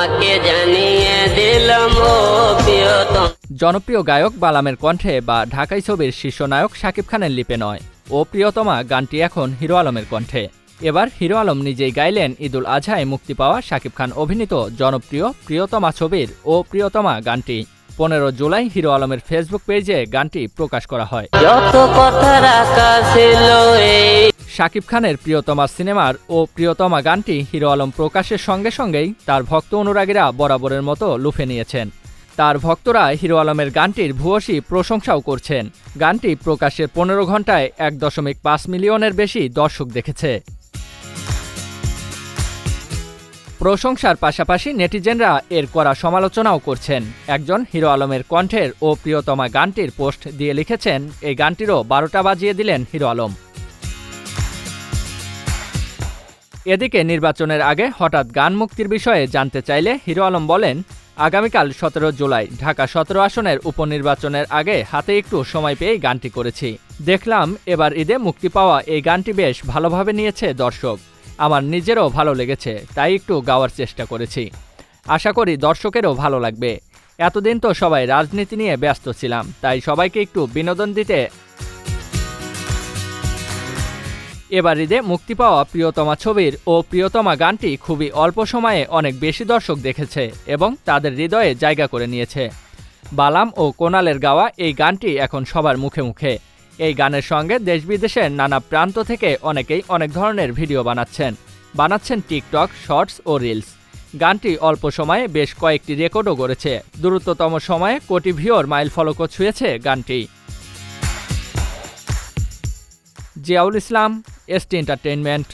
তোমাকে জানিয়ে দিলাম জনপ্রিয় গায়ক বালামের কণ্ঠে বা ঢাকাই ছবির শীর্ষনায়ক শাকিব খানের লিপে নয়। ও প্রিয়তমা গানটি এখন হিরো আলমের কণ্ঠে। এবার হিরো আলম নিজেই গাইলেন ঈদুল আজহায় মুক্তি পাওয়া শাকিব খান অভিনীত জনপ্রিয় প্রিয়তমা ছবির ও প্রিয়তমা গানটি। পনেরো জুলাই হিরো আলমের ফেসবুক পেজে গানটি প্রকাশ করা হয়। যত কথা রাখা ছিল এই শাকিব খানের প্রিয়তমা সিনেমার ও প্রিয়তমা গানটি হিরো আলম প্রকাশের সঙ্গে সঙ্গেই তার ভক্ত অনুরাগীরা বরাবরের মতো লুফে নিয়েছেন। তার ভক্তরা হিরো আলমের গানটির ভূয়সী প্রশংসাও করছেন। গানটি প্রকাশের পনেরো ঘন্টায় এক দশমিক পাঁচ মিলিয়নের বেশি দর্শক দেখেছে। প্রশংসার পাশাপাশি নেটিজেনরা এর করা সমালোচনাও করছেন। একজন হিরো আলমের কণ্ঠের ও প্রিয়তমা গানটির পোস্ট দিয়ে লিখেছেন, এই গানটিরও বারোটা বাজিয়ে দিলেন হিরো আলম। এদিকে নির্বাচনের আগে হঠাৎ গান মুক্তির বিষয়ে জানতে চাইলে হিরো আলম বলেন, আগামীকাল সতেরো জুলাই ঢাকা সতেরো আসনের উপনির্বাচনের আগে হাতে একটু সময় পেয়েই গানটি করেছি। দেখলাম এবার ঈদে মুক্তি পাওয়া এই গানটি বেশ ভালোভাবে নিয়েছে দর্শক। আমার নিজেরও ভালো লেগেছে, তাই একটু গাওয়ার চেষ্টা করেছি। আশা করি দর্শকেরও ভালো লাগবে। এতদিন তো সবাই রাজনীতি নিয়ে ব্যস্ত ছিলাম, তাই সবাইকে একটু বিনোদন দিতে এবার ঈদে মুক্তি পাওয়া প্রিয়তমা ছবির ও প্রিয়তমা গানটি খুবই অল্প সময়ে অনেক বেশি দর্শক দেখেছে এবং তাদের হৃদয়ে জায়গা করে নিয়েছে। বালাম ও কোনালের গাওয়া এই গানটি এখন সবার মুখে মুখে। এই গানের সঙ্গে দেশ বিদেশের নানা প্রান্ত থেকে অনেকেই অনেক ধরনের ভিডিও বানাচ্ছেন। বানাচ্ছেন টিকটক, শর্টস ও রিলস। গানটি অল্প সময়ে বেশ কয়েকটি রেকর্ডও গড়েছে। দ্রুততম সময়ে কোটি ভিওর মাইল ফলকও ছুঁয়েছে গানটি। জিয়াউল ইসলাম এসটি এন্টারটেইনমেন্ট